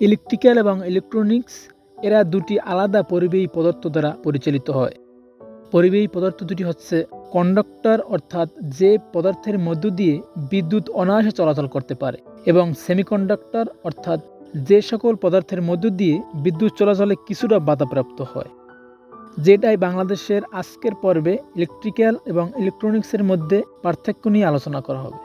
Electrical এবং electronics, এরা দুটি আলাদা পরিবেয়ী পদার্থ দ্বারা পরিচালিত হয়। পরিবেয়ী পদার্থ দুটি হচ্ছে কন্ডাক্টর, অর্থাৎ যে পদার্থের মধ্য দিয়ে বিদ্যুৎ অনায়াসে চলাচল করতে পারে, এবং সেমিকন্ডাক্টর, অর্থাৎ যে সকল পদার্থের মধ্য দিয়ে বিদ্যুৎ চলাচলে কিছুটা বাধাপ্রাপ্ত হয়। যেটাই বাংলাদেশের আজকের পর্বে ইলেকট্রিক্যাল এবং ইলেকট্রনিক্সের মধ্যে পার্থক্য নিয়ে আলোচনা করা হবে।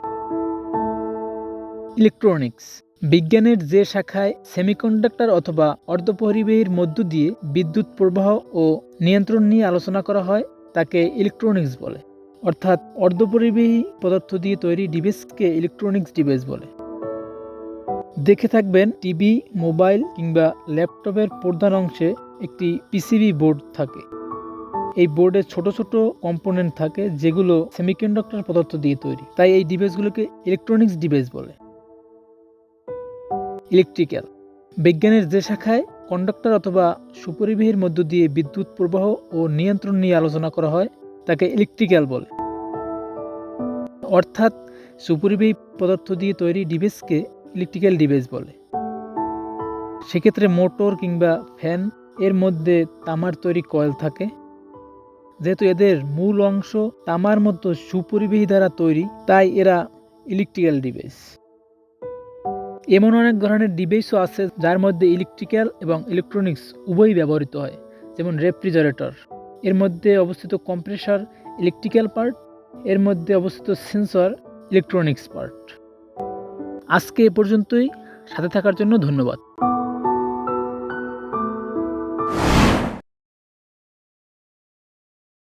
ইলেকট্রনিক্স বিজ্ঞানের যে শাখায় সেমিকন্ডাক্টর অথবা অর্ধপরিবাহীর মধ্য দিয়ে বিদ্যুৎ প্রবাহ ও নিয়ন্ত্রণ নিয়ে আলোচনা করা হয়, তাকে ইলেকট্রনিক্স বলে। অর্থাৎ অর্ধপরিবাহী পদার্থ দিয়ে তৈরি ডিভাইসকে ইলেকট্রনিক্স ডিভাইস বলে। দেখে থাকবেন টিভি, মোবাইল কিংবা ল্যাপটপের প্রধান অংশে একটি পিসিবি বোর্ড থাকে। এই বোর্ডে ছোট ছোট কম্পোনেন্ট থাকে যেগুলো সেমিকন্ডাক্টর পদার্থ দিয়ে তৈরি। তাই এই ডিভাইসগুলোকে ইলেকট্রনিক্স ডিভাইস বলে। ইলেকট্রিক্যাল। বিজ্ঞানের যে শাখায় কন্ডাক্টর অথবা সুপরিবাহীর মধ্য দিয়ে বিদ্যুৎ প্রবাহ ও নিয়ন্ত্রণ নিয়ে আলোচনা করা হয়, তাকে ইলেকট্রিক্যাল বলে। অর্থাৎ সুপরিবাহী পদার্থ দিয়ে তৈরি ডিভাইসকে ইলেকট্রিক্যাল ডিভাইস বলে। সেক্ষেত্রে মোটর কিংবা ফ্যান এর মধ্যে তামার তৈরি কয়েল থাকে। যেহেতু এদের মূল অংশ তামার মতো সুপরিবাহী দ্বারা তৈরি, তাই এরা ইলেকট্রিক্যাল ডিভাইস। এমন অনেক ধরনের ডিভাইসও আছে যার মধ্যে ইলেকট্রিক্যাল এবং ইলেকট্রনিক্স উভয়ই ব্যবহৃত হয়, যেমন রেফ্রিজারেটর। এর মধ্যে অবস্থিত কম্প্রেসার, ইলেকট্রিক্যাল পার্ট। এর মধ্যে অবস্থিত সেন্সর, ইলেকট্রনিক্স পার্ট। আজকে এ পর্যন্তই। সাথে থাকার জন্য ধন্যবাদ।